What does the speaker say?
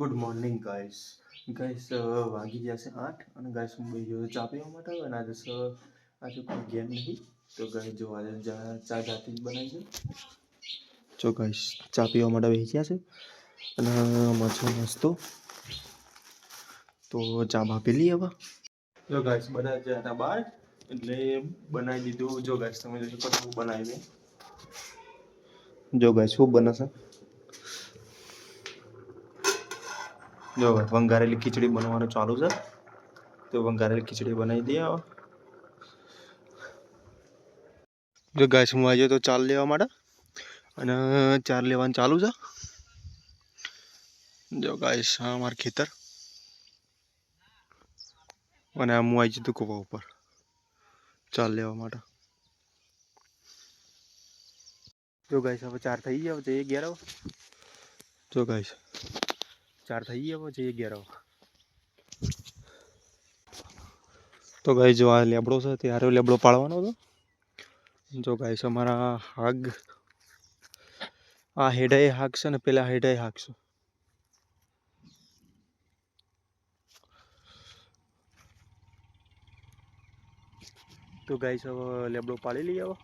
Good morning guys guys વાગી ગયા છે આઠ અને ગાઈસ હું બે ગયો ચા પીવા માટે અને આજે સ આજે કોઈ ગેમ નહીં તો ગાઈસ જો આજે જા- ચા જાતે જ બનાવી છે જો ગાઈસ ચા પીવા માટે બેસી ગયા છે અને મજો મસ્તો તો ચા બા પી લઈએ હવે જો ગાઈસ બધા ગયા હતા બહાર એટલે બનાવી દીધું જો ગાઈસ તમે જોઈ શકો છો હું બનાવી દઉં જો ગાઈસ શું બને છે જો વંગારેલી ખીચડી બનવાનું ચાલુ છે. તો વંગારેલી ખીચડી બનાવી દઈએ જો ગાઈસ, હું આવ્યો તો ચાલ લેવા માટે અને ચાર લેવાનું ચાલુ છે. જો ગાઈશ આ મારું ખેતર. અને આમ હું આવી જતું કુવા ઉપર. ચાલ લેવા માટે. જો ગાઈશ હવે ચાર થઈ ગયા જઈએ ઘેર આવો. જો ગાઈસ. ચાર થઈ ગયા પછી અગિયાર તો ગાય જો આ લેબડો છે ત્યારે લેબડો પાડવાનો હતો જો ગાઈસ, અમારા હાગ, આ હેડાએ હાક છે ને, પેલા હેડાએ હાકશું છે. તો ગાય હવે લેબડો પાડી લઈએ હવે.